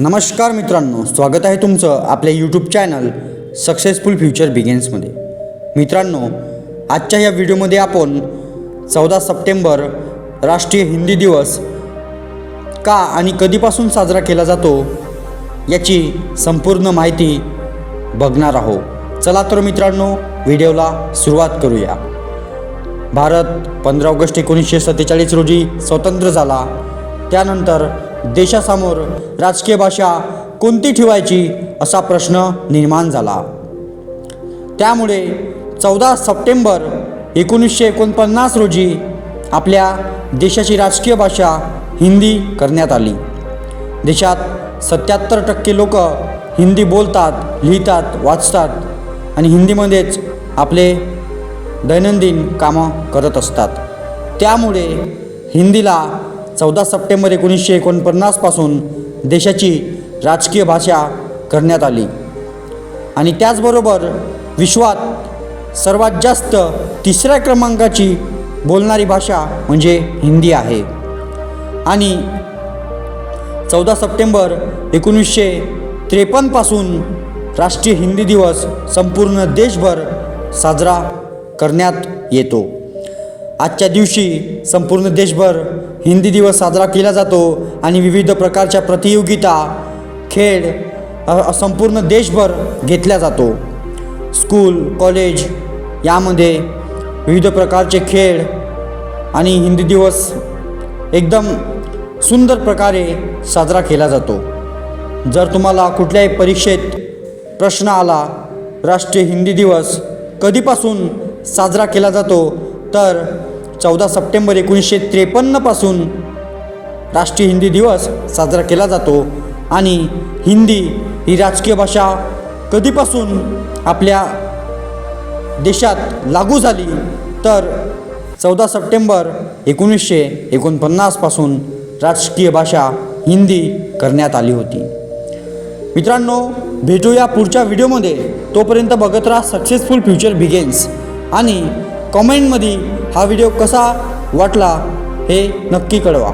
नमस्कार मित्रांनो स्वागत आहे तुमचं आपल्या यूट्यूब चॅनल सक्सेसफुल फ्युचर बिगिन्समध्ये मित्रांनो आजच्या या व्हिडिओमध्ये आपण चौदा सप्टेंबर राष्ट्रीय हिंदी दिवस का आणि कधीपासून साजरा केला जातो याची संपूर्ण माहिती बघणार आहोत. चला तर मित्रांनो व्हिडिओला सुरुवात करूया. भारत पंधरा ऑगस्ट एकोणीसशे सत्तेचाळीस रोजी स्वतंत्र झाला. त्यानंतर देशासमोर राजकीय भाषा कोणती ठेवायची असा प्रश्न निर्माण झाला. त्यामुळे चौदा सप्टेंबर एकोणीसशे एकोणपन्नास रोजी आपल्या देशाची राजकीय भाषा हिंदी करण्यात आली. देशात सत्याहत्तर टक्के लोक हिंदी बोलतात लिहितात वाचतात आणि हिंदीमध्येच आपले दैनंदिन कामं करत असतात. त्यामुळे हिंदीला चौदा सप्टेंबर एकोणीसशे एकोणपन्नासपासून देशाची राजकीय भाषा करण्यात आली. आणि त्याचबरोबर विश्वात सर्वात जास्त तिसऱ्या क्रमांकाची बोलणारी भाषा म्हणजे हिंदी आहे. आणि चौदा सप्टेंबर एकोणीसशे त्रेपन्नपासून राष्ट्रीय हिंदी दिवस संपूर्ण देशभर साजरा करण्यात येतो. आजच्या दिवशी संपूर्ण देशभर हिंदी दिवस साजरा केला जातो आणि विविध प्रकारच्या प्रतियोगिता खेळ संपूर्ण देशभर घेतला जातो. स्कूल कॉलेज यामध्ये विविध प्रकारचे खेळ आणि हिंदी दिवस एकदम सुंदर प्रकारे साजरा केला जातो. जर तुम्हाला कुठल्याही परीक्षेत प्रश्न आला राष्ट्रीय हिंदी दिवस कधीपासून साजरा केला जातो तर चौदा सप्टेंबर एकोणीसशे त्रेपन्नपासून राष्ट्रीय हिंदी दिवस साजरा केला जातो. आणि हिंदी ही राजकीय भाषा कधीपासून आपल्या देशात लागू झाली? तर चौदा सप्टेंबर एकोणीसशे एकोणपन्नासपासून राजकीय भाषा हिंदी करण्यात आली होती. मित्रांनो भेटूया पुढच्या व्हिडिओमध्ये. तोपर्यंत बघत राहा सक्सेसफुल फ्युचर बिगेन्स. आणि कमेंटमध्ये हा व्हिडिओ कसा वाटला हे नक्की कळवा.